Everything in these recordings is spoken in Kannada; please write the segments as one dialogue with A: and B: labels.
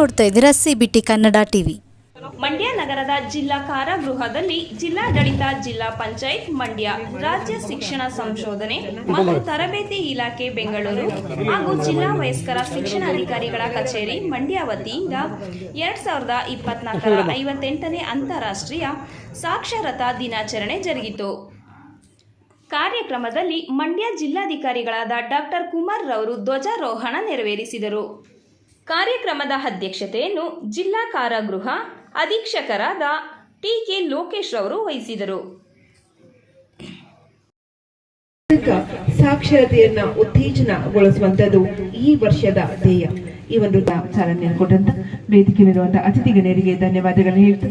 A: ನೋಡ್ತಾ ಇದ್ದೀರಾ ಸಿಬಿಟಿ ಕನ್ನಡ ಟಿವಿ
B: ಮಂಡ್ಯ ನಗರದ ಜಿಲ್ಲಾ ಕಾರಾಗೃಹದಲ್ಲಿ ಜಿಲ್ಲಾಡಳಿತ ಜಿಲ್ಲಾ ಪಂಚಾಯತ್ ಮಂಡ್ಯ ರಾಜ್ಯ ಶಿಕ್ಷಣ ಸಂಶೋಧನೆ ಮತ್ತು ತರಬೇತಿ ಇಲಾಖೆ ಬೆಂಗಳೂರು ಹಾಗೂ ಜಿಲ್ಲಾ ವಯಸ್ಕರ ಶಿಕ್ಷಣಾಧಿಕಾರಿಗಳ ಕಚೇರಿ ಮಂಡ್ಯ ವತಿಯಿಂದ ಎರಡ್ ಸಾವಿರದ ಇಪ್ಪತ್ನಾಲ್ಕರ ಐವತ್ತೆಂಟನೇ ಅಂತಾರಾಷ್ಟ್ರೀಯ ಸಾಕ್ಷರತಾ ದಿನಾಚರಣೆ ಜರುಗಿತು. ಕಾರ್ಯಕ್ರಮದಲ್ಲಿ ಮಂಡ್ಯ ಜಿಲ್ಲಾಧಿಕಾರಿಗಳಾದ ಡಾಕ್ಟರ್ ಕುಮಾರ್ ರವರು ಧ್ವಜಾರೋಹಣ ನೆರವೇರಿಸಿದರು. ಕಾರ್ಯಕ್ರಮದ ಅಧ್ಯಕ್ಷತೆಯನ್ನು ಜಿಲ್ಲಾ ಕಾರಾಗೃಹ ಅಧೀಕ್ಷಕರಾದ ಟಿ ಕೆ ಲೋಕೇಶ್ ಅವರು ವಹಿಸಿದರು.
C: ಸಾಕ್ಷರತೆಯನ್ನ ಉತ್ತೇಜನಗೊಳಿಸುವಂತದ್ದು ಈ ವರ್ಷದ ಧ್ಯೇಯ. ಈ ಒಂದು ಚಾಲನೆ ಕೊಟ್ಟಂತ ವೇದಿಕೆ ಇರುವಂತಹ ಅತಿಥಿ ಗಣ್ಯರಿಗೆ ಧನ್ಯವಾದಗಳನ್ನು ಹೇಳ್ತಾ,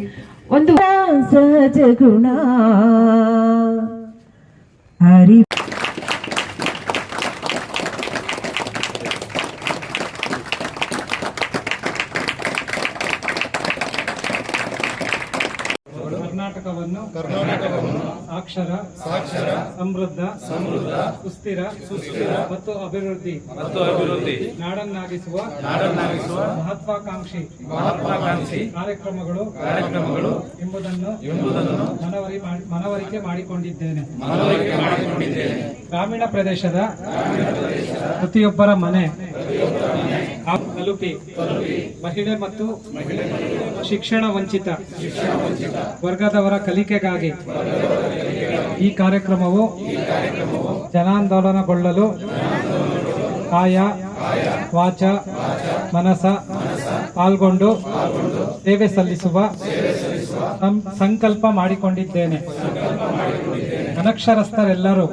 C: ಒಂದು ಸಹಜ ಗುಣ ಹರಿ
D: ಸಾಕ್ಷರ ಸಾಕ್ಷರ ಸಮೃದ್ಧ ಸಮೃದ್ಧ ಸುಸ್ಥಿರ ಸುಸ್ಥಿರ ಮತ್ತು ಅಭಿವೃದ್ಧಿ.
E: ಮತ್ತು ಅಭಿವೃದ್ಧಿ.
D: ನಾಡನ್ನಾಗಿಸುವ
E: ನಾಡನ್ನಾಗಿಸುವ
D: ಮಹತ್ವಾಕಾಂಕ್ಷಿ
E: ಮಹತ್ವಾಕಾಂಕ್ಷಿ
D: ಕಾರ್ಯಕ್ರಮಗಳು
E: ಕಾರ್ಯಕ್ರಮಗಳು
D: ಎಂಬುದನ್ನು
E: ಎಂಬುದನ್ನು
D: ಮನವರಿ ಮನವರಿಕೆ ಮಾಡಿಕೊಂಡಿದ್ದೇನೆ.
E: ಮನವರಿಕೆ ಮಾಡಿಕೊಂಡಿದ್ದೇನೆ.
D: ಗ್ರಾಮೀಣ ಪ್ರದೇಶದ ಪ್ರತಿಯೊಬ್ಬರ ಮನೆ ತಲುಪಿ ಮಹಿಳೆ ಮತ್ತು ಶಿಕ್ಷಣ ವಂಚಿತ ವರ್ಗದವರ ಕಲಿಕೆಗಾಗಿ ಈ ಕಾರ್ಯಕ್ರಮವು ಜನಾಂದೋಲನಗೊಳ್ಳಲು ಕಾಯ, ವಾಚ, ಮನಸ ಪಾಲ್ಗೊಂಡು ಸೇವೆ ಸಲ್ಲಿಸುವ ಸಂಕಲ್ಪ ಮಾಡಿಕೊಂಡಿದ್ದೇನೆ. ಅನಕ್ಷರಸ್ಥರೆಲ್ಲರೂ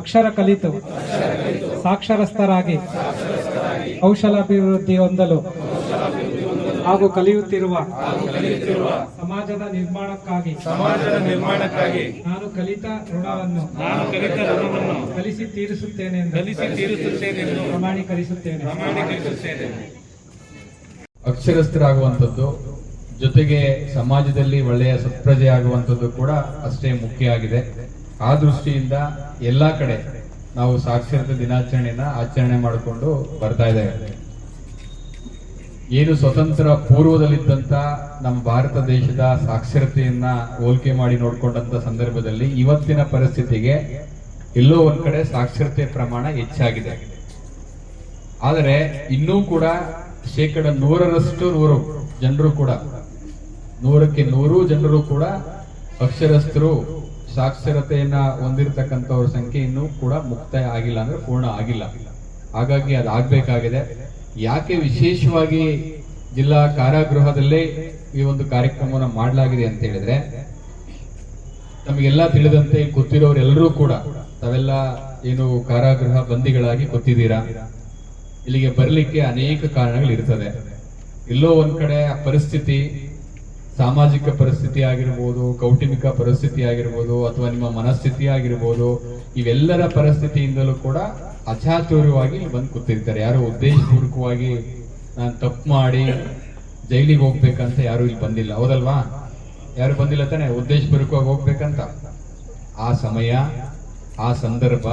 D: ಅಕ್ಷರ ಕಲಿತು ಸಾಕ್ಷರಸ್ಥರಾಗಿ ಕೌಶಲಾಭಿವೃದ್ಧಿ ಹೊಂದಲು ಹಾಗೂ ಕಲಿಯುತ್ತಿರುವ ಸಮಾಜದ ನಿರ್ಮಾಣಕ್ಕಾಗಿ
E: ಸಮಾಜದ ನಿರ್ಮಾಣಕ್ಕಾಗಿ
D: ನಾನು ಕಲಿತ ಋಣವನ್ನು
E: ನಾನು ಕಲಿತ ಋಣವನ್ನು
D: ಕಲಿಸಿ ತೀರಿಸುತ್ತೇನೆ ಎಂದು
E: ಕಲಿಸಿ ತೀರಿಸುತ್ತೇನೆ
D: ಪ್ರಮಾಣೀಕರಿಸುತ್ತೇನೆ.
E: ಪ್ರಮಾಣೀಕರಿಸುತ್ತೇನೆ.
F: ಅಕ್ಷರಸ್ಥರಾಗುವಂಥದ್ದು ಜೊತೆಗೆ ಸಮಾಜದಲ್ಲಿ ಒಳ್ಳೆಯ ಸತ್ಪ್ರಜೆ ಆಗುವಂಥದ್ದು ಕೂಡ ಅಷ್ಟೇ ಮುಖ್ಯ ಆಗಿದೆ. ಆ ದೃಷ್ಟಿಯಿಂದ ಎಲ್ಲ ಕಡೆ ನಾವು ಸಾಕ್ಷರತೆ ದಿನಾಚರಣೆಯನ್ನು ಆಚರಣೆ ಮಾಡಿಕೊಂಡು ಬರ್ತಾ ಇದ್ದೇವೆ. ಏನು ಸ್ವತಂತ್ರ ಪೂರ್ವದಲ್ಲಿದ್ದಂತ ನಮ್ಮ ಭಾರತ ದೇಶದ ಸಾಕ್ಷರತೆಯನ್ನ ಹೋಲಿಕೆ ಮಾಡಿ ನೋಡ್ಕೊಂಡಂತ ಸಂದರ್ಭದಲ್ಲಿ ಇವತ್ತಿನ ಪರಿಸ್ಥಿತಿಗೆ ಎಲ್ಲೋ ಒಂದ್ ಕಡೆ ಸಾಕ್ಷರತೆ ಪ್ರಮಾಣ ಹೆಚ್ಚಾಗಿದೆ. ಆದರೆ ಇನ್ನೂ ಕೂಡ ಶೇಕಡ ನೂರರಷ್ಟು ನೂರು ಜನರು ಕೂಡ, ನೂರಕ್ಕೆ ನೂರು ಜನರು ಕೂಡ ಅಕ್ಷರಸ್ಥರು ಸಾಕ್ಷರತೆಯನ್ನ ಹೊಂದಿರತಕ್ಕಂಥವ್ರ ಸಂಖ್ಯೆ ಇನ್ನೂ ಕೂಡ ಮುಕ್ತಾಯ ಆಗಿಲ್ಲ ಅಂದ್ರೆ ಪೂರ್ಣ ಆಗಿಲ್ಲ. ಹಾಗಾಗಿ ಅದಾಗಬೇಕಾಗಿದೆ. ಯಾಕೆ ವಿಶೇಷವಾಗಿ ಜಿಲ್ಲಾ ಕಾರಾಗೃಹದಲ್ಲೇ ಈ ಒಂದು ಕಾರ್ಯಕ್ರಮವನ್ನು ಮಾಡಲಾಗಿದೆ ಅಂತ ಹೇಳಿದ್ರೆ ನಮಗೆಲ್ಲ ತಿಳಿದಂತೆ ಗೊತ್ತಿರೋರೆಲ್ಲರೂ ಕೂಡ ತಾವೆಲ್ಲ ಏನು ಕಾರಾಗೃಹ ಬಂದಿಗಳಾಗಿ ಗೊತ್ತಿದ್ದೀರಾ? ಇಲ್ಲಿಗೆ ಬರಲಿಕ್ಕೆ ಅನೇಕ ಕಾರಣಗಳು ಇರ್ತದೆ ಎಲ್ಲೋ ಒಂದ್ ಕಡೆ ಆ ಪರಿಸ್ಥಿತಿ, ಸಾಮಾಜಿಕ ಪರಿಸ್ಥಿತಿ ಆಗಿರ್ಬೋದು, ಕೌಟುಂಬಿಕ ಪರಿಸ್ಥಿತಿ ಆಗಿರ್ಬೋದು, ಅಥವಾ ನಿಮ್ಮ ಮನಸ್ಥಿತಿ ಆಗಿರ್ಬೋದು, ಇವೆಲ್ಲರ ಪರಿಸ್ಥಿತಿಯಿಂದಲೂ ಕೂಡ ಅಚಾತುರ್ಯವಾಗಿ ಇಲ್ಲಿ ಬಂದು ಕೂತಿರ್ತಾರೆ. ಯಾರು ಉದ್ದೇಶಪೂರ್ವಕವಾಗಿ ನಾನು ತಪ್ಪು ಮಾಡಿ ಜೈಲಿಗೆ ಹೋಗ್ಬೇಕಂತ ಯಾರು ಇಲ್ಲಿ ಬಂದಿಲ್ಲ. ಹೌದಲ್ವಾ? ಯಾರು ಬಂದಿಲ್ಲ ತಾನೆ? ಉದ್ದೇಶಪೂರ್ವಕವಾಗಿ ಹೋಗ್ಬೇಕಂತ. ಆ ಸಮಯ, ಆ ಸಂದರ್ಭ,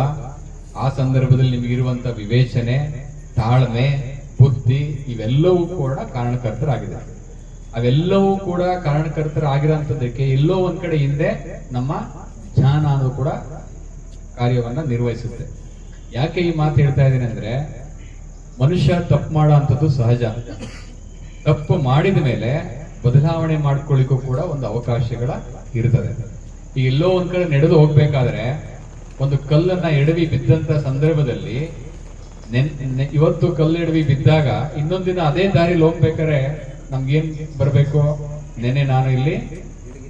F: ಆ ಸಂದರ್ಭದಲ್ಲಿ ನಿಮಗಿರುವಂತ ವಿವೇಚನೆ, ತಾಳ್ಮೆ, ಬುದ್ಧಿ ಇವೆಲ್ಲವೂ ಕೂಡ ಕಾರಣಕರ್ತರಾಗಿದೆ. ಅವೆಲ್ಲವೂ ಕೂಡ ಕಾರಣಕರ್ತರಾಗಿರೋಂಥದ್ದಕ್ಕೆ ಎಲ್ಲೋ ಒಂದ್ ಕಡೆ ಹಿಂದೆ ನಮ್ಮ ಜ್ಞಾನ ಕೂಡ ಕಾರ್ಯವನ್ನ ನಿರ್ವಹಿಸುತ್ತೆ. ಯಾಕೆ ಈ ಮಾತು ಹೇಳ್ತಾ ಇದ್ದೀನಿ ಅಂದ್ರೆ, ಮನುಷ್ಯ ತಪ್ಪು ಮಾಡೋ ಅಂಥದ್ದು ಸಹಜ. ತಪ್ಪು ಮಾಡಿದ ಮೇಲೆ ಬದಲಾವಣೆ ಮಾಡ್ಕೊಳ್ಳಿಕ್ಕೂ ಕೂಡ ಒಂದು ಅವಕಾಶಗಳ ಇರ್ತದೆ. ಈ ಎಲ್ಲೋ ಒಂದ್ ಕಡೆ ನಡೆದು ಹೋಗ್ಬೇಕಾದ್ರೆ, ಒಂದು ಕಲ್ಲನ್ನ ಎಡವಿ ಬಿದ್ದಂತ ಸಂದರ್ಭದಲ್ಲಿ ಇವತ್ತು ಕಲ್ಲೆಡವಿ ಬಿದ್ದಾಗ ಇನ್ನೊಂದಿನ ದಿನ ಅದೇ ದಾರಿಲಿ ಹೋಗ್ಬೇಕಾದ್ರೆ ನಮ್ಗೇನ್ ಬರಬೇಕು? ನೆನೆ ನಾನು ಇಲ್ಲಿ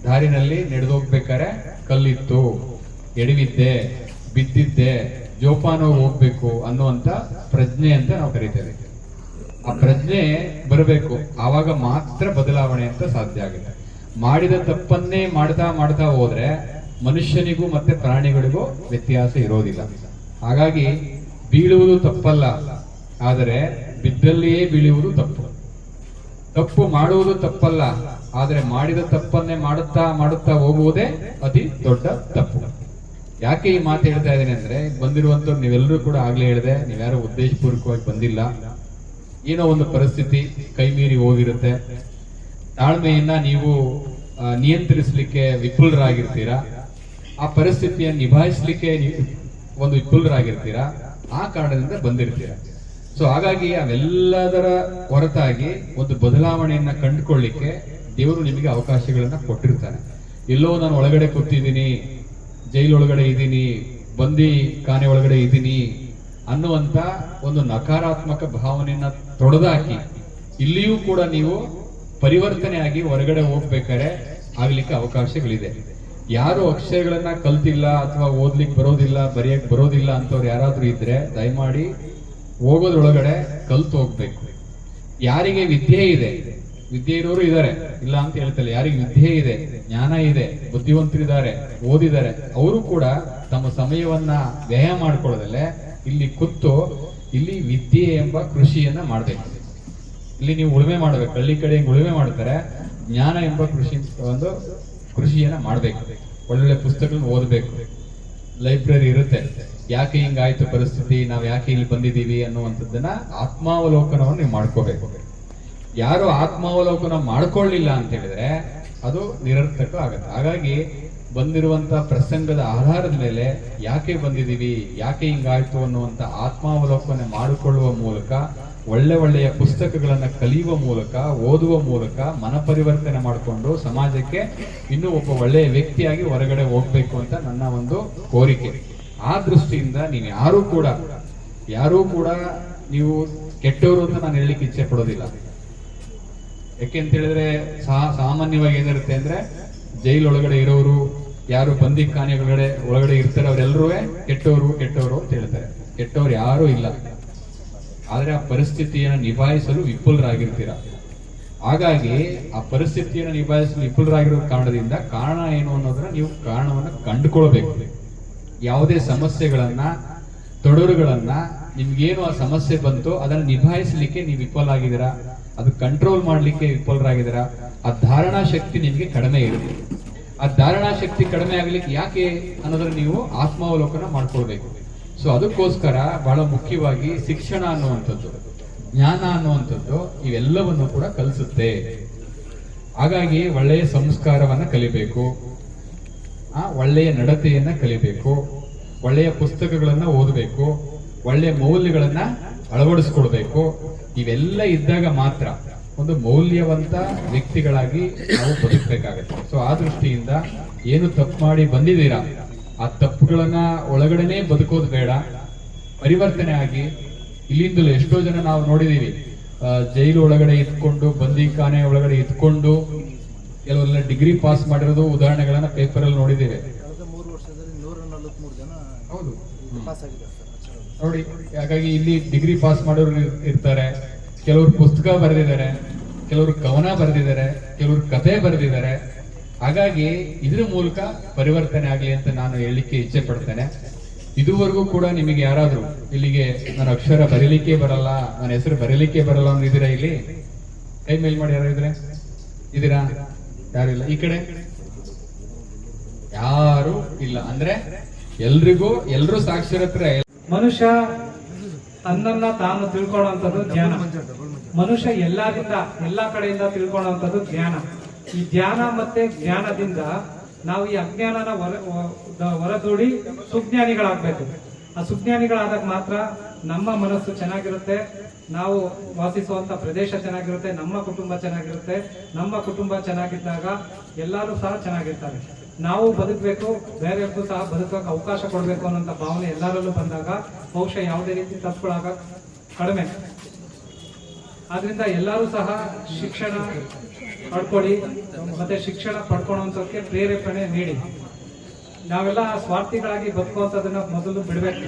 F: ದಾರಿನಲ್ಲಿ ನಡೆದು ಹೋಗ್ಬೇಕಾರೆ ಕಲ್ಲಿತ್ತು. ಎಡವಿದ್ದೆ, ಬಿದ್ದಿದ್ದೆ ಜೋಪಾನ ಹೋಗ್ಬೇಕು ಅನ್ನುವಂತ ಪ್ರಜ್ಞೆ ಅಂತ ನಾವು ಕರಿತೇವೆ. ಆ ಪ್ರಜ್ಞೆ ಬರಬೇಕು. ಆವಾಗ ಮಾತ್ರ ಬದಲಾವಣೆ ಅಂತ ಸಾಧ್ಯ ಆಗುತ್ತೆ. ಮಾಡಿದ ತಪ್ಪನ್ನೇ ಮಾಡ್ತಾ ಮಾಡ್ತಾ ಹೋದ್ರೆ ಮನುಷ್ಯನಿಗೂ ಮತ್ತೆ ಪ್ರಾಣಿಗಳಿಗೂ ವ್ಯತ್ಯಾಸ ಇರೋದಿಲ್ಲ. ಹಾಗಾಗಿ ಬೀಳುವುದು ತಪ್ಪಲ್ಲ. ಆದರೆ ಬಿದ್ದಲ್ಲಿಯೇ ಬೀಳುವುದು ತಪ್ಪು. ತಪ್ಪು ಮಾಡುವುದು ತಪ್ಪಲ್ಲ. ಆದರೆ ಮಾಡಿದ ತಪ್ಪನ್ನೇ ಮಾಡುತ್ತಾ ಮಾಡುತ್ತಾ ಹೋಗುವುದೇ ಅತಿ ದೊಡ್ಡ ತಪ್ಪು. ಯಾಕೆ ಈ ಮಾತು ಹೇಳ್ತಾ ಇದ್ದೀನಿ ಅಂದ್ರೆ ಬಂದಿರುವಂತವ್ರು ನೀವೆಲ್ಲರೂ ಕೂಡ ಆಗ್ಲೇ ಹೇಳಿದೆ, ನೀವ್ಯಾರು ಉದ್ದೇಶಪೂರ್ವಕವಾಗಿ ಬಂದಿಲ್ಲ. ಏನೋ ಒಂದು ಪರಿಸ್ಥಿತಿ ಕೈ ಮೀರಿ ಹೋಗಿರುತ್ತೆ. ತಾಳ್ಮೆಯನ್ನ ನೀವು ನಿಯಂತ್ರಿಸಲಿಕ್ಕೆ ವಿಫುಲರಾಗಿರ್ತೀರಾ ಆ ಪರಿಸ್ಥಿತಿಯನ್ನು ನಿಭಾಯಿಸಲಿಕ್ಕೆ ಒಂದು ವಿಫುಲರಾಗಿರ್ತೀರಾ ಆ ಕಾರಣದಿಂದ ಬಂದಿರ್ತೀರಾ? ಸೊ, ಹಾಗಾಗಿ ಅವೆಲ್ಲದರ ಹೊರತಾಗಿ ಒಂದು ಬದಲಾವಣೆಯನ್ನ ಕಂಡುಕೊಳ್ಳಿಕ್ಕೆ ದೇವರು ನಿಮಗೆ ಅವಕಾಶಗಳನ್ನ ಕೊಟ್ಟಿರ್ತಾನೆ. ಎಲ್ಲೋ ನಾನು ಒಳಗಡೆ ಕೂತಿದ್ದೀನಿ ಜೈಲೊಳಗಡೆ ಇದ್ದೀನಿ, ಬಂದಿ ಖಾನೆ ಒಳಗಡೆ ಇದ್ದೀನಿ ಅನ್ನುವಂತ ಒಂದು ನಕಾರಾತ್ಮಕ ಭಾವನೆಯನ್ನ ತೊಡೆದಾಕಿ, ಇಲ್ಲಿಯೂ ಕೂಡ ನೀವು ಪರಿವರ್ತನೆ ಆಗಿ ಹೊರಗಡೆ ಹೋಗ್ಬೇಕಾದ್ರೆ ಆಗ್ಲಿಕ್ಕೆ ಅವಕಾಶಗಳಿದೆ. ಯಾರು ಅಕ್ಷರಗಳನ್ನ ಕಲ್ತಿಲ್ಲ ಅಥವಾ ಓದ್ಲಿಕ್ಕೆ ಬರೋದಿಲ್ಲ, ಬರೆಯಕ್ ಬರೋದಿಲ್ಲ ಅಂತವ್ರು ಯಾರಾದ್ರೂ ಇದ್ರೆ ದಯಮಾಡಿ ಹೋಗೋದ್ರೊಳಗಡೆ ಕಲ್ತು ಹೋಗ್ಬೇಕು. ಯಾರಿಗೆ ವಿದ್ಯೆ ಇದೆ ವಿದ್ಯೆ ಇರೋರು ಇದ್ದಾರೆ. ಇಲ್ಲ ಅಂತ ಹೇಳ್ತಲ್ಲ, ಯಾರಿಗೆ ವಿದ್ಯೆ ಇದೆ, ಜ್ಞಾನ ಇದೆ, ಬುದ್ಧಿವಂತರಿದ್ದಾರೆ, ಓದಿದ್ದಾರೆ, ಅವರು ಕೂಡ ತಮ್ಮ ಸಮಯವನ್ನ ವ್ಯಯ ಮಾಡ್ಕೊಳ್ಳೋದಲ್ಲೇ ಇಲ್ಲಿ ಕೂತು ಇಲ್ಲಿ ವಿದ್ಯೆ ಎಂಬ ಕೃಷಿಯನ್ನ ಮಾಡ್ಬೇಕು. ಇಲ್ಲಿ ನೀವು ಉಳುಮೆ ಮಾಡ್ಬೇಕು, ಹಳ್ಳಿ ಕಡೆ ಉಳುಮೆ ಮಾಡ್ತಾರೆ, ಜ್ಞಾನ ಎಂಬ ಕೃಷಿ ಒಂದು ಕೃಷಿಯನ್ನ ಮಾಡ್ಬೇಕು. ಒಳ್ಳೊಳ್ಳೆ ಪುಸ್ತಕಗಳನ್ನ ಓದ್ಬೇಕು. ಲೈಬ್ರರಿ ಇರುತ್ತೆ. ಯಾಕೆ ಹಿಂಗಾಯ್ತು ಪರಿಸ್ಥಿತಿ, ನಾವ್ ಯಾಕೆ ಇಲ್ಲಿ ಬಂದಿದ್ದೀವಿ ಅನ್ನುವಂಥದ್ದನ್ನ ಆತ್ಮಾವಲೋಕನವನ್ನು ನೀವು ಮಾಡ್ಕೋಬೇಕು. ಯಾರು ಆತ್ಮಾವಲೋಕನ ಮಾಡ್ಕೊಳ್ಳಿಲ್ಲ ಅಂತ ಹೇಳಿದ್ರೆ ಅದು ನಿರರ್ಥಕ ಆಗತ್ತೆ. ಹಾಗಾಗಿ ಬಂದಿರುವಂತ ಪ್ರಸಂಗದ ಆಧಾರದ ಮೇಲೆ ಯಾಕೆ ಬಂದಿದೀವಿ ಯಾಕೆ ಹಿಂಗಾಯ್ತು ಅನ್ನುವಂತ ಆತ್ಮಾವಲೋಕನ ಮಾಡಿಕೊಳ್ಳುವ ಮೂಲಕ, ಒಳ್ಳೆ ಒಳ್ಳೆಯ ಪುಸ್ತಕಗಳನ್ನ ಕಲಿಯುವ ಮೂಲಕ, ಓದುವ ಮೂಲಕ ಮನ ಪರಿವರ್ತನೆ ಮಾಡಿಕೊಂಡು ಸಮಾಜಕ್ಕೆ ಇನ್ನೂ ಒಬ್ಬ ಒಳ್ಳೆಯ ವ್ಯಕ್ತಿಯಾಗಿ ಹೊರಗಡೆ ಹೋಗ್ಬೇಕು ಅಂತ ನನ್ನ ಒಂದು ಕೋರಿಕೆ. ಆ ದೃಷ್ಟಿಯಿಂದ ನೀವು ಯಾರೂ ಕೂಡ ಯಾರೂ ಕೂಡ ನೀವು ಕೆಟ್ಟವರು ಅಂತ ನಾನು ಹೇಳಲಿಕ್ಕೆ ಇಚ್ಛೆ ಪಡೋದಿಲ್ಲ. ಯಾಕೆ ಅಂತ ಹೇಳಿದ್ರೆ ಸಹ ಸಾಮಾನ್ಯವಾಗಿ ಏನಿರುತ್ತೆ ಅಂದ್ರೆ ಜೈಲ್ ಒಳಗಡೆ ಇರೋರು, ಯಾರು ಬಂದಿ ಖಾನೆ ಒಳಗಡೆ ಒಳಗಡೆ ಇರ್ತಾರೆ ಅವರೆಲ್ಲರೂ ಕೆಟ್ಟವರು ಕೆಟ್ಟವರು ಅಂತ ಹೇಳ್ತಾರೆ. ಕೆಟ್ಟವ್ರು ಯಾರೂ ಇಲ್ಲ. ಆದ್ರೆ ಆ ಪರಿಸ್ಥಿತಿಯನ್ನು ನಿಭಾಯಿಸಲು ವಿಫುಲರಾಗಿರ್ತೀರ ಹಾಗಾಗಿ ಆ ಪರಿಸ್ಥಿತಿಯನ್ನು ನಿಭಾಯಿಸಲು ವಿಫುಲರಾಗಿರೋ ಕಾರಣದಿಂದ ಕಾರಣ ಏನು ಅನ್ನೋದನ್ನ ನೀವು ಕಾರಣವನ್ನು ಕಂಡುಕೊಳ್ಬೇಕು. ಯಾವುದೇ ಸಮಸ್ಯೆಗಳನ್ನ, ತೊಡರುಗಳನ್ನ, ನಿಮ್ಗೇನು ಆ ಸಮಸ್ಯೆ ಬಂತು ಅದನ್ನು ನಿಭಾಯಿಸಲಿಕ್ಕೆ ನೀವು ವಿಫಲ ವಿಫಲಾಗಿದ್ದೀರಾ ಅದು ಕಂಟ್ರೋಲ್ ಮಾಡಲಿಕ್ಕೆ ವಿಫಲರಾಗಿದ್ದೀರಾ? ಆ ಧಾರಣಾ ಶಕ್ತಿ ನಿಮಗೆ ಕಡಿಮೆ ಇರುತ್ತೆ. ಆ ಧಾರಣಾ ಶಕ್ತಿ ಕಡಿಮೆ ಆಗ್ಲಿಕ್ಕೆ ಯಾಕೆ ಅನ್ನೋದನ್ನ ನೀವು ಆತ್ಮಾವಲೋಕನ ಮಾಡ್ಕೊಳ್ಬೇಕು. ಸೊ ಅದಕ್ಕೋಸ್ಕರ ಬಹಳ ಮುಖ್ಯವಾಗಿ ಶಿಕ್ಷಣ ಅನ್ನುವಂಥದ್ದು, ಜ್ಞಾನ ಅನ್ನುವಂಥದ್ದು ಇವೆಲ್ಲವನ್ನು ಕೂಡ ಕಲಿಸುತ್ತೆ. ಹಾಗಾಗಿ ಒಳ್ಳೆಯ ಸಂಸ್ಕಾರವನ್ನು ಕಲಿಬೇಕು. ಆ, ಒಳ್ಳೆಯ ನಡತೆಯನ್ನ ಕಲಿಬೇಕು. ಒಳ್ಳೆಯ ಪುಸ್ತಕಗಳನ್ನ ಓದಬೇಕು. ಒಳ್ಳೆಯ ಮೌಲ್ಯಗಳನ್ನ ಅಳವಡಿಸ್ಕೊಳ್ಬೇಕು ಇವೆಲ್ಲ ಇದ್ದಾಗ ಮಾತ್ರ ಒಂದು ಮೌಲ್ಯವಂತ ವ್ಯಕ್ತಿಗಳಾಗಿ ನಾವು ಬದುಕಬೇಕಾಗತ್ತೆ. ಸೊ ಆ ದೃಷ್ಟಿಯಿಂದ ಏನು ತಪ್ಪು ಮಾಡಿ ಬಂದಿದ್ದೀರಾ? ಆ ತಪ್ಪುಗಳನ್ನ ಒಳಗಡೆನೆ ಬದುಕೋದು ಬೇಡ. ಪರಿವರ್ತನೆ ಆಗಿ ಇಲ್ಲಿಂದಲೂ ಎಷ್ಟೋ ಜನ ನಾವು ನೋಡಿದೀವಿ ಜೈಲು ಒಳಗಡೆ ಇದ್ಕೊಂಡು ಬಂದಿಖಾನೆ ಒಳಗಡೆ ಇದ್ಕೊಂಡು ಕೆಲವೆಲ್ಲ ಡಿಗ್ರಿ ಪಾಸ್ ಮಾಡಿರೋದು ಉದಾಹರಣೆಗಳನ್ನ ಪೇಪರ್ ಅಲ್ಲಿ ನೋಡಿದ್ದೇವೆ ಹೌದು
G: ಪಾಸ್ ಆಗಿದ್ದಾರೆ ಸರ್ ಅಕ್ಷರಗಳು.
F: ನೋಡಿ, ಹಾಗಾಗಿ ಇಲ್ಲಿ ಡಿಗ್ರಿ ಪಾಸ್ ಮಾಡೋರು ಇರ್ತಾರೆ. ಕೆಲವರು ಪುಸ್ತಕ ಬರೆದಿದ್ದಾರೆ, ಕೆಲವರು ಕವನ ಬರೆದಿದ್ದಾರೆ, ಕೆಲವರು ಕಥೆ ಬರೆದಿದ್ದಾರೆ. ಹಾಗಾಗಿ ಇದ್ರ ಮೂಲಕ ಪರಿವರ್ತನೆ ಆಗ್ಲಿ ಅಂತ ನಾನು ಹೇಳಲಿಕ್ಕೆ ಇಚ್ಛೆ ಪಡ್ತೇನೆ. ಇದುವರೆಗೂ ಕೂಡ ನಿಮಗೆ ಯಾರಾದ್ರೂ ಇಲ್ಲಿಗೆ ನನ್ನ ಅಕ್ಷರ ಬರೀಲಿಕ್ಕೆ ಬರಲ್ಲ, ನನ್ನ ಹೆಸರು ಬರೀಲಿಕ್ಕೆ ಬರಲ್ಲ ಅನ್ನೋ ಇದೀರಾ ಇಲ್ಲಿ? ಕೈ ಮೇಲ್ ಮಾಡಿ ಯಾರು ಇದ್ರೆ? ಇದೀರಾ ಯಾರಿಲ್ಲ ಈ ಕಡೆ? ಯಾರು ಇಲ್ಲ. ಅಂದ್ರೆ ಎಲ್ರಿಗೂ, ಎಲ್ರು ಸಾಕ್ಷರತ್ರ
D: ಮನುಷ್ಯ ತನ್ನನ್ನ ತಾನು ತಿಳ್ಕೊಳ್ಳುವಂಥದ್ದು ಜ್ಞಾನ. ಮನುಷ್ಯ ಎಲ್ಲರಿಂದ ಎಲ್ಲಾ ಕಡೆಯಿಂದ ತಿಳ್ಕೊಳ್ಳುವಂಥದ್ದು ಜ್ಞಾನ. ಈ ಧ್ಯಾನ ಮತ್ತೆ ಜ್ಞಾನದಿಂದ ನಾವು ಈ ಅಜ್ಞಾನನ ಹೊರ ಹೊರದೂಡಿ ಸುಜ್ಞಾನಿಗಳಾಗಬೇಕು. ಆ ಸುಜ್ಞಾನಿಗಳಾದಾಗ ಮಾತ್ರ ನಮ್ಮ ಮನಸ್ಸು ಚೆನ್ನಾಗಿರುತ್ತೆ. ನಾವು ವಾಸಿಸುವಂತ ಪ್ರದೇಶ ಚೆನ್ನಾಗಿರುತ್ತೆ, ನಮ್ಮ ಕುಟುಂಬ ಚೆನ್ನಾಗಿರುತ್ತೆ, ನಮ್ಮ ಕುಟುಂಬ ಚೆನ್ನಾಗಿದ್ದಾಗ ಎಲ್ಲರೂ ಸಹ ಚೆನ್ನಾಗಿರ್ತಾರೆ. ನಾವು ಬದುಕಬೇಕು, ಬೇರೆಯವ್ರಿಗೂ ಸಹ ಬದುಕೋಕೆ ಅವಕಾಶ ಕೊಡಬೇಕು ಅನ್ನೋಂಥ ಭಾವನೆ ಎಲ್ಲರಲ್ಲೂ ಬಂದಾಗ ಬಹುಶಃ ಯಾವುದೇ ರೀತಿ ತಪ್ಪುಗಳಾಗ ಕಡಿಮೆ. ಆದ್ರಿಂದ ಎಲ್ಲರೂ ಸಹ ಶಿಕ್ಷಣ ಪಡ್ಕೊಳ್ಳಿ, ಮತ್ತೆ ಶಿಕ್ಷಣ ಪಡ್ಕೊಳ್ಳುವಂಥಕ್ಕೆ ಪ್ರೇರೇಪಣೆ ನೀಡಿ. ನಾವೆಲ್ಲ ಸ್ವಾರ್ಥಿಗಳಾಗಿ ಬದುಕುವಂಥದ್ದನ್ನ ಮೊದಲು ಬಿಡಬೇಕು.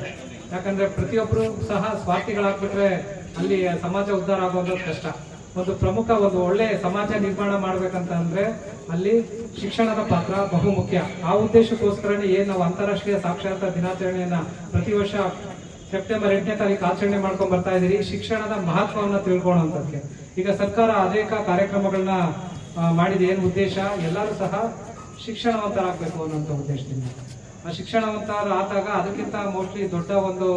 D: ಯಾಕಂದ್ರೆ ಪ್ರತಿಯೊಬ್ಬರು ಸಹ ಸ್ವಾರ್ಥಿಗಳಾಗ್ಬಿಟ್ರೆ ಅಲ್ಲಿ ಸಮಾಜ ಉದ್ಧಾರ ಆಗೋದು ಕಷ್ಟ. ಒಂದು ಪ್ರಮುಖ ಒಂದು ಒಳ್ಳೆ ಸಮಾಜ ನಿರ್ಮಾಣ ಮಾಡ್ಬೇಕಂತ ಅಂದ್ರೆ ಅಲ್ಲಿ ಶಿಕ್ಷಣದ ಪಾತ್ರ ಬಹು ಮುಖ್ಯ. ಆ ಉದ್ದೇಶಕ್ಕೋಸ್ಕರನೇ ಏನು ನಾವು ಅಂತಾರಾಷ್ಟ್ರೀಯ ಸಾಕ್ಷರತಾ ದಿನಾಚರಣೆಯನ್ನ ಪ್ರತಿ ವರ್ಷ ಸೆಪ್ಟೆಂಬರ್ ಎಂಟನೇ ತಾರೀಕು ಆಚರಣೆ ಮಾಡ್ಕೊಂಡ್ ಬರ್ತಾ ಇದೀರಿ. ಶಿಕ್ಷಣದ ಮಹತ್ವವನ್ನ ತಿಳ್ಕೊಳ್ಳುವಂಥಕ್ಕೆ ಈಗ ಸರ್ಕಾರ ಅನೇಕ ಕಾರ್ಯಕ್ರಮಗಳನ್ನ ಮಾಡಿದ. ಏನು ಉದ್ದೇಶ? ಎಲ್ಲರೂ ಸಹ ಶಿಕ್ಷಣವಂತರಾಗಬೇಕು ಅನ್ನುವಂಥ ಉದ್ದೇಶದಿಂದ. ಶಿಕ್ಷಣವಂತರು ಆದಾಗ ಅದಕ್ಕಿಂತ ಮೋಸ್ಟ್ಲಿ ದೊಡ್ಡ ಒಂದು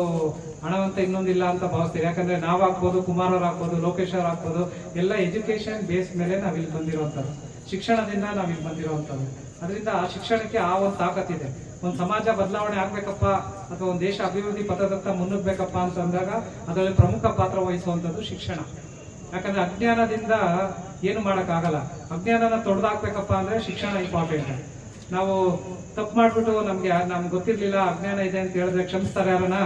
D: ಹಣವಂತ ಇನ್ನೊಂದಿಲ್ಲ ಅಂತ ಭಾವಿಸ್ತೀವಿ. ಯಾಕಂದ್ರೆ ನಾವ್ ಹಾಕ್ಬೋದು ಕುಮಾರ್ ಅವ್ರು ಆಗ್ಬೋದು ಲೋಕೇಶ್ ಅವ್ರು ಆಗ್ಬೋದು ಎಲ್ಲ ಎಜುಕೇಶನ್ ಬೇಸ್ ಮೇಲೆ ನಾವ್ ಇಲ್ಲಿ ಬಂದಿರುವಂತದ್ದು. ಶಿಕ್ಷಣದಿಂದ ನಾವ್ ಇಲ್ಲಿ ಬಂದಿರುವಂತದ್ದು. ಅದರಿಂದ ಆ ಶಿಕ್ಷಣಕ್ಕೆ ಆ ಒಂದು ತಾಕತ್ತಿದೆ ಒಂದು ಸಮಾಜ ಬದಲಾವಣೆ ಆಗ್ಬೇಕಪ್ಪ ಅಥವಾ ಒಂದು ದೇಶ ಅಭಿವೃದ್ಧಿ ಪಥದತ್ತ ಮುನ್ನುಗ್ಬೇಕಪ್ಪ ಅಂತ ಅಂದಾಗ ಅದರಲ್ಲಿ ಪ್ರಮುಖ ಪಾತ್ರ ವಹಿಸುವಂಥದ್ದು ಶಿಕ್ಷಣ. ಯಾಕಂದ್ರೆ ಅಜ್ಞಾನದಿಂದ ಏನು ಆಗಲ್ಲ ಅಜ್ಞಾನನ ತೊಡೆದಾಕ್ಬೇಕಪ್ಪ ಅಂದ್ರೆ ಶಿಕ್ಷಣ ಇಂಪಾರ್ಟೆಂಟ್ ನಾವು ತಪ್ಪು ಮಾಡಿಬಿಟ್ಟು ನಮ್ಗೆ ನಮ್ಗೆ ಗೊತ್ತಿರ್ಲಿಲ್ಲ, ಅಜ್ಞಾನ ಇದೆ ಅಂತ ಹೇಳಿದ್ರೆ ಕ್ಷಮಿಸ್ತಾರೆ ಯಾರನ್ನ?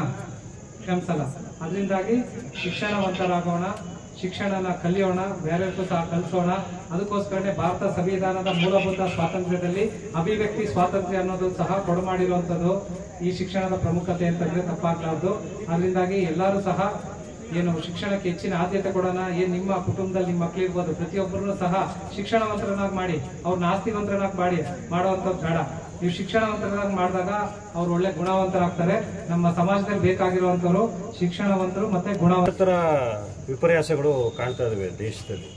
D: ಕ್ಷಮಿಸಲ್ಲ. ಅದರಿಂದಾಗಿ ಶಿಕ್ಷಣವಂತರಾಗೋಣ, ಶಿಕ್ಷಣನ ಕಲಿಯೋಣ, ಬೇರೆಯವ್ರಿಗೂ ಸಹ ಕಲಿಸೋಣ. ಅದಕ್ಕೋಸ್ಕರನೇ ಭಾರತ ಸಂವಿಧಾನದ ಮೂಲಭೂತ ಸ್ವಾತಂತ್ರ್ಯದಲ್ಲಿ ಅಭಿವ್ಯಕ್ತಿ ಸ್ವಾತಂತ್ರ್ಯ ಅನ್ನೋದು ಸಹ ಕೊಡಮಾಡಿರುವಂಥದ್ದು ಈ ಶಿಕ್ಷಣದ ಪ್ರಮುಖತೆ ಅಂತಂದ್ರೆ ತಪ್ಪಾಗ್ಲಾರ್ದು. ಅದರಿಂದಾಗಿ ಎಲ್ಲರೂ ಸಹ ಏನು ಶಿಕ್ಷಣಕ್ಕೆ ಹೆಚ್ಚಿನ ಆದ್ಯತೆ ಕೊಡೋಣ, ಏನು ನಿಮ್ಮ ಕುಟುಂಬದಲ್ಲಿ ನಿಮ್ಮ ಮಕ್ಳಿರ್ಬೋದು, ಪ್ರತಿಯೊಬ್ಬರನ್ನು ಸಹ ಶಿಕ್ಷಣವಂತರನ್ನಾಗಿ ಮಾಡಿ ಅವ್ರನ್ನ ಆಸ್ತಿವಂತರನ್ನಾಗಿ ಮಾಡಿ ಮಾಡುವಂಥದ್ದು ಬೇಡ. ನೀವು ಶಿಕ್ಷಣವಂತರನ್ನಾಗಿ ಮಾಡಿದಾಗ ಅವ್ರು ಒಳ್ಳೆ ಗುಣವಂತರಾಗ್ತಾರೆ. ನಮ್ಮ ಸಮಾಜದಲ್ಲಿ ಬೇಕಾಗಿರುವಂಥವ್ರು ಶಿಕ್ಷಣವಂತರು ಮತ್ತೆ
H: ಗುಣವಂತರ. ವಿಪರ್ಯಾಸಗಳು ಕಾಣ್ತಾ ಇದಾವೆ ದೇಶದಲ್ಲಿ.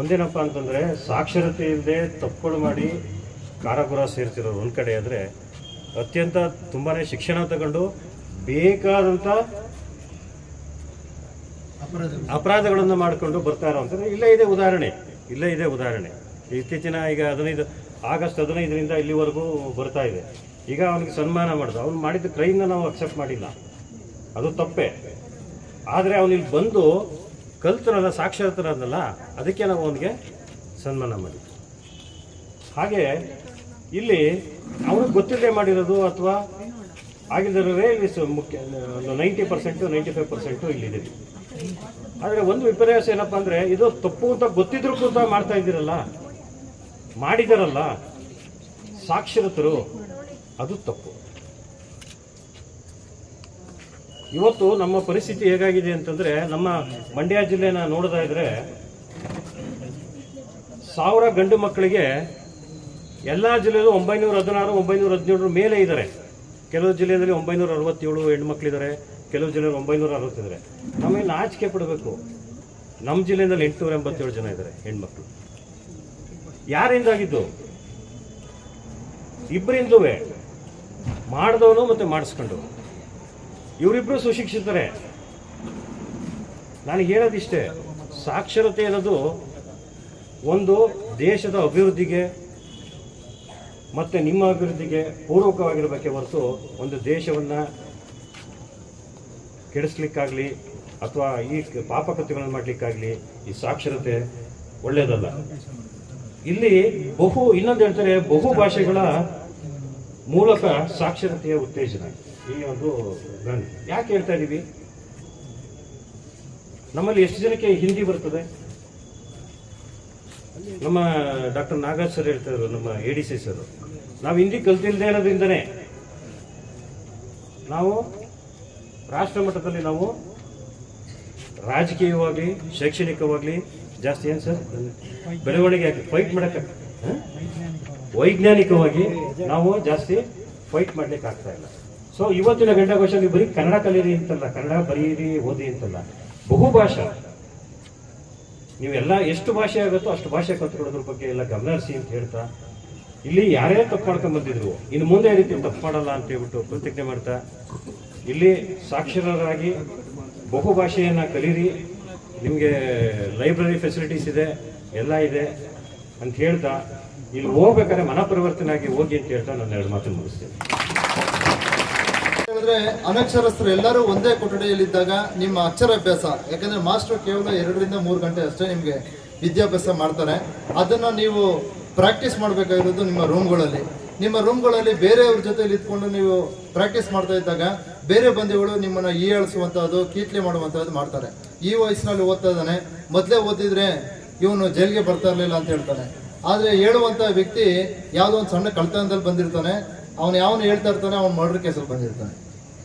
H: ಒಂದೇನಪ್ಪ ಅಂತಂದರೆ ಸಾಕ್ಷರತೆ ಇಲ್ಲದೆ ತಪ್ಪುಗಳು ಮಾಡಿ ಕಾರಾಗೃಹ ಸೇರ್ತಿರೋರು ಒಂದು ಕಡೆ ಆದರೆ ಅತ್ಯಂತ ತುಂಬಾ ಶಿಕ್ಷಣ ತಗೊಂಡು ಬೇಕಾದಂಥ ಅಪರಾಧಗಳನ್ನು ಮಾಡಿಕೊಂಡು ಬರ್ತಾ ಇರೋವಂಥದ್ದು. ಇಲ್ಲೇ ಇದೆ ಉದಾಹರಣೆ. ಇಲ್ಲೇ ಇದೆ ಉದಾಹರಣೆ. ಇತ್ತೀಚಿನ ಈಗ ಹದಿನೈದು, ಆಗಸ್ಟ್ ಹದಿನೈದರಿಂದ ಇಲ್ಲಿವರೆಗೂ ಬರ್ತಾ ಇದೆ. ಈಗ ಅವನಿಗೆ ಸನ್ಮಾನ ಮಾಡಿದ. ಅವ್ನು ಮಾಡಿದ ಕ್ರೈಮ್ನ ನಾವು ಅಕ್ಸೆಪ್ಟ್ ಮಾಡಿಲ್ಲ. ಅದು ತಪ್ಪೇ. ಆದರೆ ಅವನಿಲ್ಲಿ ಬಂದು ಕಲ್ತರಲ್ಲ ಸಾಕ್ಷರತರಲ್ಲ ಅದಕ್ಕೆ ನಾವು ಅವನಿಗೆ ಸನ್ಮಾನ ಮಾಡಿದ್ವಿ. ಹಾಗೆ ಇಲ್ಲಿ ಅವನಿಗೆ ಗೊತ್ತಿಲ್ಲದೆ ಮಾಡಿರೋದು ಅಥವಾ ಆಗಿದ್ದರೆ ಇಲ್ಲಿ ಮುಖ್ಯ ಮುಖ್ಯ ninety percent, ninety five percent ಇಲ್ಲಿದೆ. ಆದರೆ ಒಂದು ವಿಪರ್ಯಾಸ ಏನಪ್ಪ ಅಂದರೆ, ಇದು ತಪ್ಪು ಅಂತ ಗೊತ್ತಿದ್ರು ಕೂಡ ಮಾಡ್ತಾ ಇದ್ದೀರಲ್ಲ? ಮಾಡಿದಾರಲ್ಲ? ಸಾಕ್ಷರತರು, ಅದು ತಪ್ಪು. ಇವತ್ತು ನಮ್ಮ ಪರಿಸ್ಥಿತಿ ಹೇಗಾಗಿದೆ ಅಂತಂದ್ರೆ, ನಮ್ಮ ಮಂಡ್ಯ ಜಿಲ್ಲೆನ ನೋಡ್ತಾ ಇದ್ರೆ, ಸಾವಿರ ಗಂಡು ಮಕ್ಕಳಿಗೆ ಎಲ್ಲ ಜಿಲ್ಲೆಯಲ್ಲೂ ಒಂಬೈನೂರ ಹದಿನಾರು, ಒಂಬೈನೂರ ಹದಿನೇಳರ ಮೇಲೆ ಇದ್ದಾರೆ. ಕೆಲವು ಜಿಲ್ಲೆಯಲ್ಲಿ ಒಂಬೈನೂರ ಅರವತ್ತೇಳು ಹೆಣ್ಮಕ್ಳಿದ್ದಾರೆ ಕೆಲವು ಜನರು ಒಂಬೈನೂರ ಅರವತ್ತಿದ್ದಾರೆ. ನಮಗೆ ನಾಚಿಕೆ ಪಡಬೇಕು. ನಮ್ಮ ಜಿಲ್ಲೆಯಲ್ಲಿ ಎಂಟುನೂರ ಎಂಬತ್ತೇಳು ಜನ ಇದ್ದಾರೆ, ಹೆಣ್ಮಕ್ಳು. ಯಾರಿಂದಾಗಿದ್ದು? ಇಬ್ಬರಿಂದಲೂ ಮಾಡಿದವನು ಮತ್ತೆ ಮಾಡಿಸ್ಕೊಂಡು ಇವರಿಬ್ಬರು ಸುಶಿಕ್ಷಿತರೆ. ನಾನು ಹೇಳೋದಿಷ್ಟೇ, ಸಾಕ್ಷರತೆ ಅನ್ನೋದು ಒಂದು ದೇಶದ ಅಭಿವೃದ್ಧಿಗೆ ಮತ್ತೆ ನಿಮ್ಮ ಅಭಿವೃದ್ಧಿಗೆ ಪೂರ್ವಕವಾಗಿರಬೇಕೆ ಹೊರತು ಒಂದು ದೇಶವನ್ನು ಕೆಡಿಸ್ಲಿಕ್ಕಾಗಲಿ ಅಥವಾ ಈ ಪಾಪಕೃತ್ಯಗಳನ್ನು ಮಾಡಲಿಕ್ಕಾಗಲಿ ಈ ಸಾಕ್ಷರತೆ ಒಳ್ಳೆಯದಲ್ಲ. ಇಲ್ಲಿ ಬಹು, ಇನ್ನೊಂದು ಹೇಳ್ತಾರೆ, ಬಹು ಭಾಷೆಗಳ ಮೂಲಕ ಸಾಕ್ಷರತೆಯ ಉತ್ತೇಜನ. ಈ ಒಂದು ಯಾಕೆ ಹೇಳ್ತಾ ಇದ್ದೀವಿ ನಮ್ಮಲ್ಲಿ ಎಷ್ಟು ಜನಕ್ಕೆ ಹಿಂದಿ ಬರ್ತದೆ? ನಮ್ಮ ಡಾಕ್ಟರ್ ನಾಗರಾಜ್ ಸರ್ ಹೇಳ್ತಾ ಇದ್ರು, ನಮ್ಮ ಎ ಡಿ ಸಿ ಸರ್. ನಾವು ಹಿಂದಿ ಕಲ್ತಿಲ್ದೇ ಇರೋದ್ರಿಂದನೇ ನಾವು ರಾಷ್ಟ್ರ ಮಟ್ಟದಲ್ಲಿ ನಾವು ರಾಜಕೀಯವಾಗಲಿ, ಶೈಕ್ಷಣಿಕವಾಗಲಿ ಜಾಸ್ತಿ ಏನು ಸರ್? ಬೆಳವಣಿಗೆ ಫೈಟ್ ಮಾಡಕ್ಕೆ ವೈಜ್ಞಾನಿಕವಾಗಿ ನಾವು ಜಾಸ್ತಿ ಫೈಟ್ ಮಾಡ್ಲಿಕ್ಕೆ ಆಗ್ತಾ ಇಲ್ಲ. ಸೊ ಇವತ್ತಿನ ಗಂಡಾಘೋಷ, ನೀವು ಬರೀ ಕನ್ನಡ ಕಲೀರಿ ಅಂತಲ್ಲ, ಕನ್ನಡ ಬರೀರಿ, ಓದಿ ಅಂತಲ್ಲ. ಬಹುಭಾಷಾ. ನೀವೆಲ್ಲ ಎಷ್ಟು ಭಾಷೆ ಆಗುತ್ತೋ ಅಷ್ಟು ಭಾಷೆ ಕಲ್ತ್ಕೊಳ್ಳೋದ್ರ ಬಗ್ಗೆ ಎಲ್ಲ ಗಮನ ಹರಿಸಿ ಅಂತ ಹೇಳ್ತಾ, ಇಲ್ಲಿ ಯಾರೇ ತಪ್ಪು ಮಾಡ್ಕೊಂಡ್ ಬಂದಿದ್ರು, ಇನ್ನು ಮುಂದೆ ರೀತಿ ತಪ್ಪು ಮಾಡಲ್ಲ ಅಂತ ಹೇಳ್ಬಿಟ್ಟು ಪ್ರತಿಜ್ಞೆ ಮಾಡ್ತಾ ಇಲ್ಲಿ ಸಾಕ್ಷರರಾಗಿ ಬಹುಭಾಷೆಯನ್ನು ಕಲೀರಿ, ನಿಮಗೆ ಲೈಬ್ರರಿ ಫೆಸಿಲಿಟೀಸ್ ಇದೆ, ಎಲ್ಲ ಇದೆ ಅಂತ ಹೇಳ್ತಾ ಇಲ್ಲಿ ಹೋಗ್ಬೇಕಾದ್ರೆ ಮನ ಪರಿವರ್ತನೆ ಆಗಿ ಹೋಗಿ ಅಂತ ಹೇಳ್ತಾ ನಾನು ಎರಡು ಮಾತು ಮುಗಿಸ್ತೇನೆ.
G: ಹೇಳಿದ್ರೆ ಅನಕ್ಷರಸ್ಥರು ಎಲ್ಲರೂ ಒಂದೇ ಕೊಠಡಿಯಲ್ಲಿದ್ದಾಗ ನಿಮ್ಮ ಅಕ್ಷರಾಭ್ಯಾಸ, ಯಾಕಂದ್ರೆ ಮಾಸ್ಟರ್ ಕೇವಲ ಎರಡರಿಂದ ಮೂರು ಗಂಟೆ ಅಷ್ಟೇ ನಿಮಗೆ ವಿದ್ಯಾಭ್ಯಾಸ ಮಾಡ್ತಾರೆ. ಅದನ್ನು ನೀವು ಪ್ರಾಕ್ಟೀಸ್ ಮಾಡಬೇಕಾಗಿರೋದು ನಿಮ್ಮ ರೂಮ್ಗಳಲ್ಲಿ ನಿಮ್ಮ ರೂಮ್ಗಳಲ್ಲಿ ಬೇರೆಯವ್ರ ಜೊತೆಲಿ ಇದ್ಕೊಂಡು ನೀವು ಪ್ರಾಕ್ಟೀಸ್ ಮಾಡ್ತಾ ಇದ್ದಾಗ ಬೇರೆ ಬಂದಿಗಳು ನಿಮ್ಮನ್ನ ಹೀಯಾಳಿಸುವಂತಹದ್ದು ಕೀಟ್ಲೆ ಮಾಡುವಂಥದ್ದು ಮಾಡ್ತಾರೆ. ಈ ವಯಸ್ಸಿನಲ್ಲಿ ಓದ್ತಾ ಇದ್ದಾನೆ. ಮೊದಲೇ ಓದಿದ್ರೆ ಇವನು ಜೈಲಿಗೆ ಬರ್ತಾ ಇರಲಿಲ್ಲ ಅಂತ ಹೇಳ್ತಾನೆ. ಆದ್ರೆ ಹೇಳುವಂಥ ವ್ಯಕ್ತಿ ಯಾವುದೋ ಒಂದು ಸಣ್ಣ ಕಳ್ತನದಲ್ಲಿ ಬಂದಿರ್ತಾನೆ. ಅವನು ಯಾವನು ಹೇಳ್ತಾ ಇರ್ತಾನೆ, ಅವ್ನು ಮರ್ಡರ್ ಕೇಸಲ್ಲಿ ಬಂದಿರ್ತಾನೆ.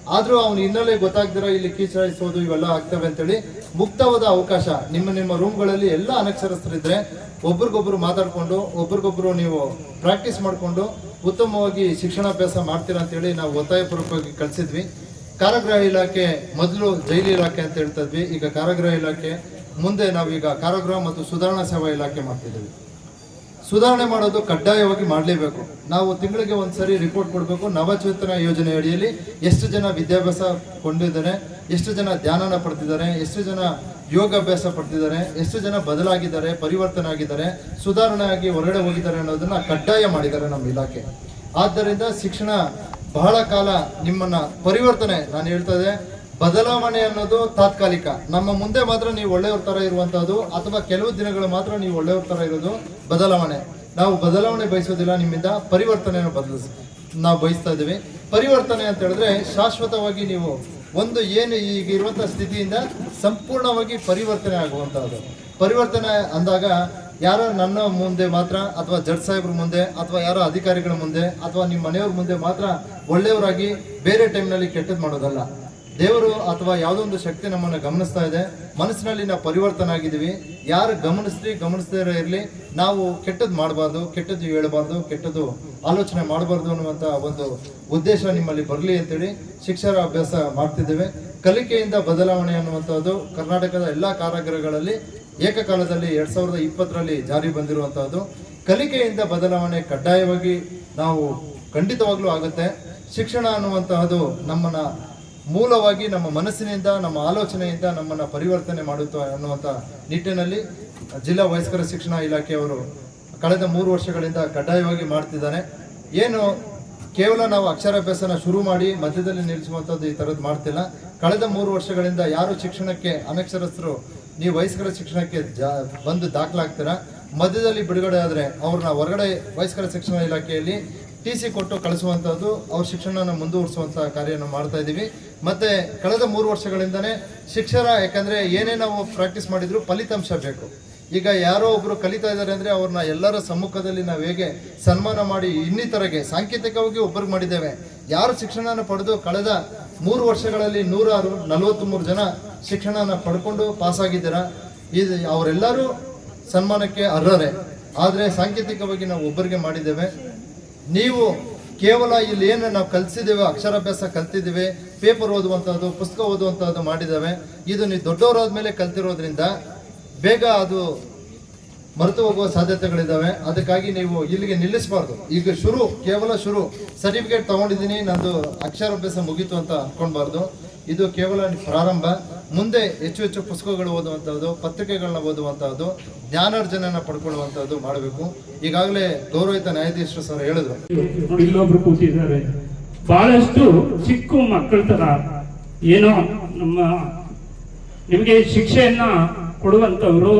G: ಆದ್ರೂ ಅವನು ಇನ್ನಲ್ಲೇ ಗೊತ್ತಾಗ್ದಿರ ಇಲ್ಲಿ ಕೀಚಾಯಿಸೋದು ಇವೆಲ್ಲ ಆಗ್ತವೆ ಅಂತೇಳಿ ಮುಕ್ತವಾದ ಅವಕಾಶ ನಿಮ್ಮ ನಿಮ್ಮ ರೂಮ್ಗಳಲ್ಲಿ ಎಲ್ಲ ಅನಕ್ಷರಸ್ಥರಿದ್ರೆ ಒಬ್ರಿಗೊಬ್ರು ಮಾತಾಡಿಕೊಂಡು, ಒಬ್ರಿಗೊಬ್ರು ನೀವು ಪ್ರಾಕ್ಟೀಸ್ ಮಾಡಿಕೊಂಡು ಉತ್ತಮವಾಗಿ ಶಿಕ್ಷಣಾಭ್ಯಾಸ ಮಾಡ್ತೀರಾ ಅಂತೇಳಿ ನಾವು ಒತ್ತಾಯಪೂರ್ವಕವಾಗಿ ಕಳಿಸಿದ್ವಿ. ಕಾರಾಗೃಹ ಇಲಾಖೆ ಮೊದಲು ಜೈಲು ಇಲಾಖೆ ಅಂತ ಹೇಳ್ತಿದ್ವಿ ಈಗ ಕಾರಾಗೃಹ ಇಲಾಖೆ, ಮುಂದೆ ನಾವೀಗ ಕಾರಾಗೃಹ ಮತ್ತು ಸುಧಾರಣಾ ಸೇವಾ ಇಲಾಖೆ ಮಾಡ್ತಿದ್ದೀವಿ. ಸುಧಾರಣೆ ಮಾಡೋದು ಕಡ್ಡಾಯವಾಗಿ ಮಾಡಲೇಬೇಕು. ನಾವು ತಿಂಗಳಿಗೆ ಒಂದು ಸಾರಿ ರಿಪೋರ್ಟ್ ಕೊಡಬೇಕು. ನವಚೇತನ ಯೋಜನೆ ಅಡಿಯಲ್ಲಿ ಎಷ್ಟು ಜನ ವಿದ್ಯಾಭ್ಯಾಸ ಕೊಂಡಿದ್ದಾರೆ, ಎಷ್ಟು ಜನ ಧ್ಯಾನನ ಪಡೆದಿದ್ದಾರೆ ಎಷ್ಟು ಜನ ಯೋಗಾಭ್ಯಾಸ ಪಡ್ತಿದ್ದಾರೆ, ಎಷ್ಟು ಜನ ಬದಲಾಗಿದ್ದಾರೆ ಪರಿವರ್ತನೆ ಆಗಿದ್ದಾರೆ ಸುಧಾರಣೆ ಆಗಿ ಹೊರಗಡೆ ಹೋಗಿದ್ದಾರೆ ಅನ್ನೋದನ್ನ ಕಡ್ಡಾಯ ಮಾಡಿದ್ದಾರೆ ನಮ್ಮ ಇಲಾಖೆ. ಆದ್ದರಿಂದ ಶಿಕ್ಷಣ ಬಹಳ ಕಾಲ ನಿಮ್ಮನ್ನ ಪರಿವರ್ತನೆ ನಾನು ಹೇಳ್ತಾ ಇದ್ದೆ, ಬದಲಾವಣೆ ಅನ್ನೋದು ತಾತ್ಕಾಲಿಕ. ನಮ್ಮ ಮುಂದೆ ಮಾತ್ರ ನೀವು ಒಳ್ಳೆಯವ್ರ ತರ ಇರುವಂಥದ್ದು ಅಥವಾ ಕೆಲವು ದಿನಗಳು ಮಾತ್ರ ನೀವು ಒಳ್ಳೆಯವ್ರ ತರ ಇರೋದು ಬದಲಾವಣೆ. ನಾವು ಬದಲಾವಣೆ ಬಯಸೋದಿಲ್ಲ ನಿಮ್ಮಿಂದ, ಪರಿವರ್ತನೆಯನ್ನು ಬದಲಿಸ್, ನಾವು ಬಯಸ್ತಾ ಇದ್ದೀವಿ. ಪರಿವರ್ತನೆ ಅಂತ ಹೇಳಿದ್ರೆ ಶಾಶ್ವತವಾಗಿ ನೀವು ಒಂದು ಏನು ಈಗ ಇರುವಂಥ ಸ್ಥಿತಿಯಿಂದ ಸಂಪೂರ್ಣವಾಗಿ ಪರಿವರ್ತನೆ ಆಗುವಂಥದ್ದು ಪರಿವರ್ತನೆ ಅಂದಾಗ ಯಾರೋ ನನ್ನ ಮುಂದೆ ಮಾತ್ರ ಅಥವಾ ಜಡ್ ಸಾಹೇಬ್ರ ಮುಂದೆ ಅಥವಾ ಯಾರೋ ಅಧಿಕಾರಿಗಳ ಮುಂದೆ ಅಥವಾ ನಿಮ್ಮ ಮನೆಯವ್ರ ಮುಂದೆ ಮಾತ್ರ ಒಳ್ಳೆಯವರಾಗಿ ಬೇರೆ ಟೈಮ್ನಲ್ಲಿ ಕೆಟ್ಟದ್ದು ಮಾಡೋದಲ್ಲ. ದೇವರು ಅಥವಾ ಯಾವುದೋ ಒಂದು ಶಕ್ತಿ ನಮ್ಮನ್ನು ಗಮನಿಸ್ತಾ ಇದೆ. ಮನಸ್ಸಿನಲ್ಲಿ ನಾವು ಪರಿವರ್ತನೆ ಆಗಿದ್ದೀವಿ ಯಾರು ಗಮನಿಸ್ಲಿ, ಗಮನಿಸದೇ ಇರಲಿ, ನಾವು ಕೆಟ್ಟದ್ದು ಮಾಡಬಾರ್ದು, ಕೆಟ್ಟದ್ದು ಹೇಳಬಾರ್ದು, ಕೆಟ್ಟದ್ದು ಆಲೋಚನೆ ಮಾಡಬಾರ್ದು ಅನ್ನುವಂಥ ಒಂದು ಉದ್ದೇಶ ನಿಮ್ಮಲ್ಲಿ ಬರಲಿ ಅಂತೇಳಿ ಶಿಕ್ಷಣ ಅಭ್ಯಾಸ ಮಾಡ್ತಿದ್ದೇವೆ. ಕಲಿಕೆಯಿಂದ ಬದಲಾವಣೆ ಅನ್ನುವಂಥದ್ದು ಕರ್ನಾಟಕದ ಎಲ್ಲ ಕಾರಾಗೃಹಗಳಲ್ಲಿ ಏಕಕಾಲದಲ್ಲಿ ಎರಡು ಸಾವಿರದ ಇಪ್ಪತ್ತರಲ್ಲಿ ಜಾರಿ ಬಂದಿರುವಂಥದ್ದು. ಕಲಿಕೆಯಿಂದ ಬದಲಾವಣೆ ಕಡ್ಡಾಯವಾಗಿ ನಾವು ಖಂಡಿತವಾಗ್ಲೂ ಆಗುತ್ತೆ. ಶಿಕ್ಷಣ ಅನ್ನುವಂತಹದ್ದು ನಮ್ಮನ್ನ ಮೂಲವಾಗಿ ನಮ್ಮ ಮನಸ್ಸಿನಿಂದ, ನಮ್ಮ ಆಲೋಚನೆಯಿಂದ ನಮ್ಮನ್ನು ಪರಿವರ್ತನೆ ಮಾಡುತ್ತೆ ಅನ್ನುವಂಥ ನಿಟ್ಟಿನಲ್ಲಿ ಜಿಲ್ಲಾ ವಯಸ್ಕರ ಶಿಕ್ಷಣ ಇಲಾಖೆಯವರು ಕಳೆದ ಮೂರು ವರ್ಷಗಳಿಂದ ಕಡ್ಡಾಯವಾಗಿ ಮಾಡ್ತಿದ್ದಾರೆ. ಏನು, ಕೇವಲ ನಾವು ಅಕ್ಷರಾಭ್ಯಾಸನ ಶುರು ಮಾಡಿ ಮಧ್ಯದಲ್ಲಿ ನಿಲ್ಲಿಸುವಂಥದ್ದು ಈ ಥರದ್ದು ಮಾಡ್ತಿಲ್ಲ. ಕಳೆದ ಮೂರು ವರ್ಷಗಳಿಂದ ಯಾರು ಶಿಕ್ಷಣಕ್ಕೆ ಅನಕ್ಷರಸ್ಥರು, ನೀವು ವಯಸ್ಕರ ಶಿಕ್ಷಣಕ್ಕೆ ಜಾ, ಬಂದು ದಾಖಲಾಗ್ತೀರಾ? ಮಧ್ಯದಲ್ಲಿ ಬಿಡುಗಡೆ ಆದರೆ ಅವ್ರನ್ನ ಹೊರಗಡೆ ವಯಸ್ಕರ ಶಿಕ್ಷಣ ಇಲಾಖೆಯಲ್ಲಿ ಟಿ ಸಿ ಕೊಟ್ಟು ಕಳಿಸುವಂಥದ್ದು ಅವ್ರ ಶಿಕ್ಷಣನ ಮುಂದುವರಿಸುವಂಥ ಕಾರ್ಯವನ್ನು ಮಾಡ್ತಾ ಇದ್ದೀವಿ ಮತ್ತು ಕಳೆದ ಮೂರು ವರ್ಷಗಳಿಂದನೇ ಶಿಕ್ಷಣ ಯಾಕಂದರೆ ಏನೇ ನಾವು ಪ್ರಾಕ್ಟೀಸ್ ಮಾಡಿದರೂ ಫಲಿತಾಂಶ ಬೇಕು. ಈಗ ಯಾರೋ ಒಬ್ಬರು ಕಲಿತಾ ಇದ್ದಾರೆ ಅಂದರೆ ಅವ್ರನ್ನ ಎಲ್ಲರ ಸಮ್ಮುಖದಲ್ಲಿ ನಾವು ಹೇಗೆ ಸನ್ಮಾನ ಮಾಡಿ ಇನ್ನಿತರಗೆ, ಸಾಂಕೇತಿಕವಾಗಿ ಒಬ್ಬರಿಗೆ ಮಾಡಿದ್ದೇವೆ. ಯಾರು ಶಿಕ್ಷಣನ ಪಡೆದು ಕಳೆದ ಮೂರು ವರ್ಷಗಳಲ್ಲಿ ನೂರಾರು, ನಲವತ್ತ್ಮೂರು ಜನ ಶಿಕ್ಷಣನ ಪಡ್ಕೊಂಡು ಪಾಸ್ ಆಗಿದ್ದೀರಾ? ಇದು ಅವರೆಲ್ಲರೂ ಸನ್ಮಾನಕ್ಕೆ ಅರ್ಹರೇ. ಆದರೆ ಸಾಂಕೇತಿಕವಾಗಿ ನಾವು ಒಬ್ಬರಿಗೆ ಮಾಡಿದ್ದೇವೆ. ನೀವು ಕೇವಲ ಇಲ್ಲಿ ಏನು ನಾವು ಕಲಿಸಿದ್ದೇವೆ, ಅಕ್ಷರಾಭ್ಯಾಸ ಕಲ್ತಿದ್ದೇವೆ ಪೇಪರ್ ಓದುವಂಥದ್ದು ಪುಸ್ತಕ ಓದುವಂಥದ್ದು ಮಾಡಿದ್ದಾವೆ, ಇದು ನೀವು ದೊಡ್ಡವರಾದ್ಮೇಲೆ ಕಲ್ತಿರೋದ್ರಿಂದ ಬೇಗ ಅದು ಮರೆತು ಹೋಗುವ ಸಾಧ್ಯತೆಗಳಿದ್ದಾವೆ. ಅದಕ್ಕಾಗಿ ನೀವು ಇಲ್ಲಿಗೆ ನಿಲ್ಲಿಸಬಾರ್ದು. ಈಗ ಶುರು, ಕೇವಲ ಶುರು. ಸರ್ಟಿಫಿಕೇಟ್ ತೊಗೊಂಡಿದ್ದೀನಿ, ನಂದು ಅಕ್ಷರಾಭ್ಯಾಸ ಮುಗೀತು ಅಂತ ಅಂದ್ಕೊಳ್ಬಾರ್ದು ಇದು ಕೇವಲ ಪ್ರಾರಂಭ. ಮುಂದೆ ಹೆಚ್ಚು ಹೆಚ್ಚು ಪುಸ್ತಕಗಳು ಓದುವಂಥದ್ದು ಪತ್ರಿಕೆಗಳನ್ನ ಓದುವಂಥದ್ದು ಜ್ಞಾನಾರ್ಜನೆಯನ್ನು ಪಡ್ಕೊಳ್ಳುವಂಥದ್ದು ಮಾಡಬೇಕು. ಈಗಾಗಲೇ ಗೌರವಿತ ನ್ಯಾಯಾಧೀಶರು ಸರ್ ಹೇಳಿದ್ರು.
I: ಇಲ್ಲೊಬ್ರು ಕೂತಿದ್ದಾರೆ. ಬಹಳಷ್ಟು ಚಿಕ್ಕ ಮಕ್ಕಳ ತರ ಏನೋ ನಮ್ಮ ನಿಮಗೆ ಶಿಕ್ಷೆಯನ್ನ ಕೊಡುವಂತವ್ರು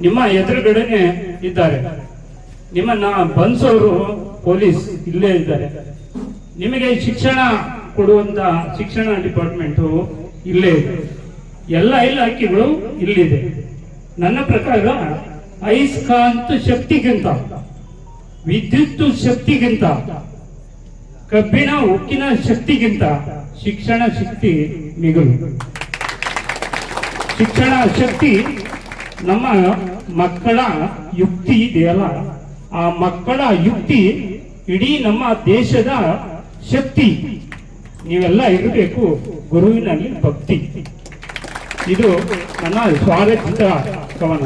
I: ನಿಮ್ಮ ಎದುರುಗಡೆನೆ ಇದ್ದಾರೆ. ನಿಮ್ಮನ್ನ ಬಂಸೋರು ಪೊಲೀಸ್ ಇಲ್ಲೇ ಇದ್ದಾರೆ. ನಿಮಗೆ ಶಿಕ್ಷಣ ಕೊಡುವಂತ ಶಿಕ್ಷಣ ಡಿಪಾರ್ಟ್ಮೆಂಟ್ ಇಲ್ಲೇ ಇದೆ. ಎಲ್ಲ ಅಕ್ಕಿಗಳು ಇಲ್ಲಿದೆ. ನನ್ನ ಪ್ರಕಾರ ಅಯಸ್ಕಾಂತ ಶಕ್ತಿಗಿಂತ, ವಿದ್ಯುತ್ ಶಕ್ತಿಗಿಂತ, ಕಬ್ಬಿನ, ಉಕ್ಕಿನ ಶಕ್ತಿಗಿಂತ ಶಿಕ್ಷಣ ಶಕ್ತಿ ಮಿಗುಲು. ಶಿಕ್ಷಣ ಶಕ್ತಿ ನಮ್ಮ ಮಕ್ಕಳ ಯುಕ್ತಿ ಇದೆಯಲ್ಲ ಆ ಮಕ್ಕಳ ಯುಕ್ತಿ ಇಡೀ ನಮ್ಮ ದೇಶದ ಶಕ್ತಿ. ನೀವೆಲ್ಲ ಇರಬೇಕು. ಗುರುವಿನಲ್ಲಿ ಭಕ್ತಿ. ಇದು ನನ್ನ ಸ್ವಾಗತಿತ ಕವನ.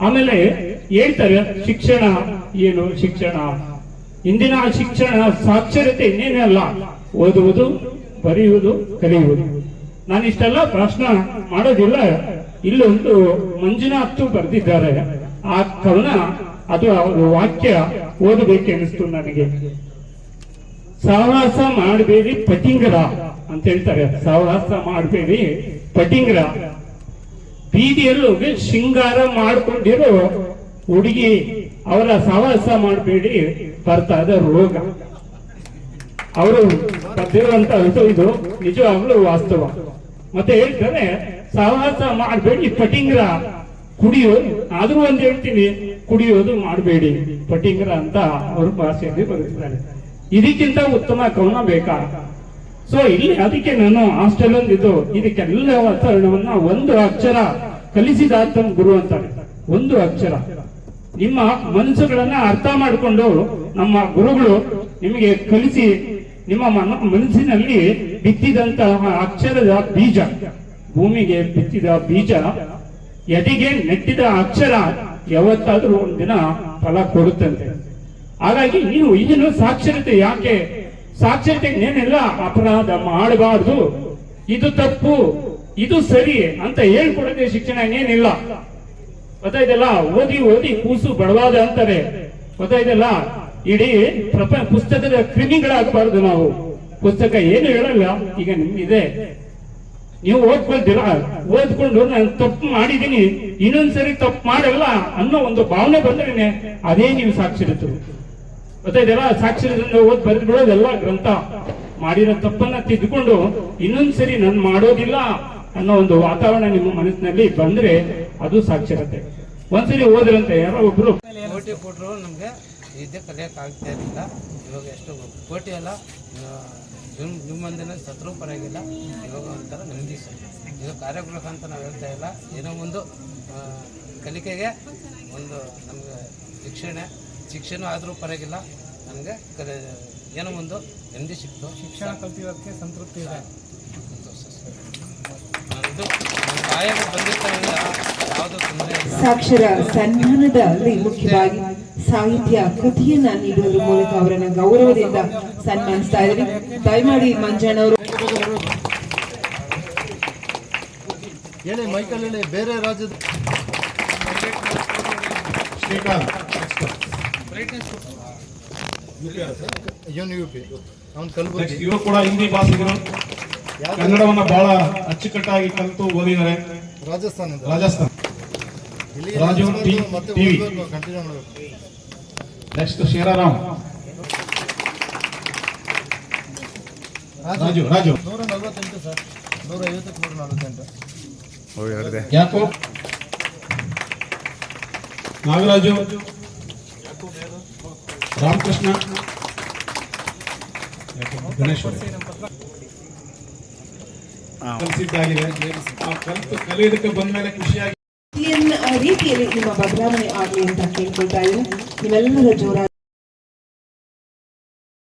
I: ಆಮೇಲೆ ಹೇಳ್ತಾರೆ, ಶಿಕ್ಷಣ ಏನು ಶಿಕ್ಷಣ? ಇಂದಿನ ಶಿಕ್ಷಣ ಸಾಕ್ಷರತೆ ಇನ್ನೇನೇ ಅಲ್ಲ. ಓದುವುದು, ಬರೆಯುವುದು, ಕಲಿಯುವುದು. ನಾನು ಇಷ್ಟೆಲ್ಲ ಪ್ರಶ್ನ ಮಾಡೋದಿಲ್ಲ. ಇಲ್ಲೊಂದು ಮಂಜುನಾಥ್ ಬರೆದಿದ್ದಾರೆ. ಆ ಕವನ, ಅದು ವಾಕ್ಯ ಓದಬೇಕೆನಿಸ್ತು ನನಗೆ. ಸಹವಾಸ ಮಾಡಬೇಡಿ ಪಟಿಂಗರ ಅಂತ ಹೇಳ್ತಾರೆ. ಸಹವಾಸ ಮಾಡಬೇಡಿ ಪಟಿಂಗರ. ಬೀದಿಯಲ್ಲಿ ಹೋಗಿ ಶೃಂಗಾರ ಮಾಡ್ಕೊಂಡಿರೋ ಹುಡುಗಿ ಅವರ ಸಹವಾಸ ಮಾಡಬೇಡಿ ಬರ್ತಾ ಇದೆ ರೋಗ. ಅವರು ಬರ್ತಿರುವಂತ ಇದು ನಿಜವಾಗ್ಲೂ ವಾಸ್ತವ. ಮತ್ತೆ ಹೇಳ್ತಾರೆ ಸಹವಾಸ ಮಾಡಬೇಡಿ ಪಟಿಂಗ್ರ. ಕುಡಿಯೋದು ಆದ್ರೂ ಒಂದ್ ಹೇಳ್ತೀನಿ, ಕುಡಿಯೋದು ಮಾಡಬೇಡಿ. ಪಟಿಂಗ್ರ ಅಂತ ಅವ್ರ ಭಾಷೆಯಲ್ಲಿ ಬರೆದಿದ್ದಾರೆ. ಇದಕ್ಕಿಂತ ಉತ್ತಮ ಕವನ ಬೇಕಾ? ಸೊ ಇಲ್ಲಿ ಅದಕ್ಕೆ ನಾನು ಹಾಸ್ಟೆಲ್ ಒಂದಿದ್ದು ಇದಕ್ಕೆಲ್ಲ ವಾತಾವರಣವನ್ನ ಒಂದು ಅಕ್ಷರ ಕಲಿಸಿದ ಕಲಿಸಿದಾತ ಗುರು ಅಂತಾರೆ. ಒಂದು ಅಕ್ಷರ. ನಿಮ್ಮ ಮನಸ್ಸುಗಳನ್ನ ಅರ್ಥ ಮಾಡಿಕೊಂಡು ನಮ್ಮ ಗುರುಗಳು ನಿಮಗೆ ಕಲಿಸಿ, ನಿಮ್ಮ ಮನ- ಮನಸ್ಸಿನಲ್ಲಿ ಬಿತ್ತಿದಂತಹ ಅಕ್ಷರದ ಬೀಜ, ಭೂಮಿಗೆ ಬಿತ್ತಿದ ಬೀಜ, ಎದೆಗೆ ನೆಟ್ಟಿದ ಅಕ್ಷರ ಯಾವತ್ತಾದ್ರೂ ಒಂದಿನ ಫಲ ಕೊಡುತ್ತಂತೆ. ಹಾಗಾಗಿ ನೀನು ಇದನ್ನು ಸಾಕ್ಷರತೆ ಯಾಕೆ? ಸಾಕ್ಷರತೆ ಏನೆಲ್ಲ ಅಪರಾಧ ಮಾಡಬಾರ್ದು. ಇದು ತಪ್ಪು, ಇದು ಸರಿ ಅಂತ ಹೇಳ್ಕೊಡದೆ ಶಿಕ್ಷಣ ಏನಿಲ್ಲ ಗೊತ್ತಾಯ್ತಲ್ಲ ಓದಿ ಓದಿ ಕೂಸು ಬಡವಾದ ಅಂತಾರೆ. ಗೊತ್ತಾಯ್ತಲ್ಲ ಇಡೀ ಪ್ರಪ, ಪುಸ್ತಕದ ಕ್ರಿಮಿಗಳಾಗಬಾರ್ದು ನಾವು. ಪುಸ್ತಕ ಏನು ಹೇಳಲ್ಲ, ಈಗ ನಿಮ್ಗಿದೆ. ನೀವು ಓದ್ಕೊಳ್ತೀರಾ? ಓದ್ಕೊಂಡು ನಾನು ತಪ್ಪು ಮಾಡಿದೀನಿ ಇನ್ನೊಂದ್ಸರಿ ತಪ್ಪು ಮಾಡಲ್ಲ ಅನ್ನೋ ಒಂದು ಭಾವನೆ ಬಂದ್ರೆ ಅದೇ ನೀವು ಸಾಕ್ಷರತೆ ಇದೆಲ್ಲ ಸಾಕ್ಷರದಿಂದ ಓದ್ ಬರೆದ್ಬಿಡೋದೆಲ್ಲ ಗ್ರಂಥ. ಮಾಡಿರೋ ತಪ್ಪನ್ನ ತಿದ್ದುಕೊಂಡು ಇನ್ನೊಂದ್ಸರಿ ನಾನು ಮಾಡೋದಿಲ್ಲ ಅನ್ನೋ ಒಂದು ವಾತಾವರಣ ನಿಮ್ಮ ಮನಸ್ಸಿನಲ್ಲಿ ಬಂದ್ರೆ ಅದು ಸಾಕ್ಷರತೆ. ಒಂದ್ಸರಿ ಓದ್ರಂತೆ, ಯಾರೋ ಒಬ್ರು.
J: ಕೋಟಿ ಕೊಟ್ಟರು ನಮಗೆ ವಿದ್ಯೆ ಕಲಿಯೋಕೆ ಆಗ್ತಾ ಇರಲಿಲ್ಲ. ಇವಾಗ ಎಷ್ಟು ಕೋಟಿ ಅಲ್ಲ ನಿಮ್ಮ ನಿಮ್ಮ ಮಂದಿನ ಸತ್ರೂ ಪರವಾಗಿಲ್ಲ. ಇವಾಗ ಒಂಥರ ನೆಮ್ಮದಿ ಸರ್ ಇದು ಕಾರ್ಯಗೃಹ ಅಂತ ನಾವು ಹೇಳ್ತಾ ಇಲ್ಲ. ಏನೋ ಒಂದು ಕಲಿಕೆಗೆ ಒಂದು ನಮಗೆ ಶಿಕ್ಷಣ ಶಿಕ್ಷಣ ಆದರೂ ಪರವಾಗಿಲ್ಲ. ನನಗೆ ಕರೆ ಏನೋ ಒಂದು ನೆಮ್ಮದಿ ಸಿಕ್ತು. ಶಿಕ್ಷಣ ಕಲ್ತಿರೋದಕ್ಕೆ ಸಂತೃಪ್ತಿ ಇದೆ.
C: ಸಾಕ್ಷರ ಸನ್ಮಾನದಲ್ಲಿ ಮುಖ್ಯವಾಗಿ ಸಾಹಿತ್ಯ ಕೃತಿಯನ್ನ ನೀಡುವುದರ ಮೂಲಕ ಅವರನ್ನ ಗೌರವದಿಂದ ಸನ್ಮಾನಿಸ್ತಾ ಇದ್ದೀವಿ. ದಯಮಾಡಿ ಮಂಜಣ್ಣವರು
G: ಹೇಳಿ ಮೈಕಲ್ ಹೇಳಿ ಬೇರೆ ರಾಜ್ಯದ ಶ್ರೀಕಾಂತ್. ಇವನು ಯು ಪಿ ಅವನು ಕಲಬುರಗಿ
E: ಇವರು ಕೂಡ ಹಿಂದಿ ಭಾಷಿಗರು. ಕನ್ನಡವನ್ನ ಬಹಳ ಅಚ್ಚುಕಟ್ಟಾಗಿ ಕಲಿತು ಓದಿದ್ದಾರೆ.
G: ರಾಜಸ್ಥಾನ
E: ರಾಜಸ್ಥಾನ.
G: ಇಲ್ಲಿ
E: ರಾಜು
G: ಮತ್ತೆ
E: ಟಿವಿ
G: ಕಂಟಿನ್ಯೂ ಮಾಡಬೇಕು.
E: ನೆಕ್ಸ್ಟ್ ಶೇರಾರಾಮ್. ರಾಜು. ರಾಜು
G: ನೂರ ನಲವತ್ತೆಂಟು ಸರ್. ನೂರ ಐವತ್ತಕ್ಕೆ ನೂರ ನಲವತ್ತೆಂಟು.
E: ಯಾಕೋ? ನಾಗರಾಜು. ರಾಮಕೃಷ್ಣ. ಗಣೇಶ್ ಕಲಿಸಿದ್ದಾಗಿದೆ. ಆ ಕಲಿತು ಕಲಿಯೋದಕ್ಕೆ ಬಂದ ಮೇಲೆ ಖುಷಿಯಾಗಿ
C: ರೀತಿಯಲ್ಲಿ ನಿಮ್ಮ ಬದಲಾವಣೆ ಆಗಲಿ ಅಂತ ಕೇಳ್ಕೊಳ್ತಾ ಇದ್ದೀನಿ. ನೀವೆಲ್ಲರ ಜೋರಾದ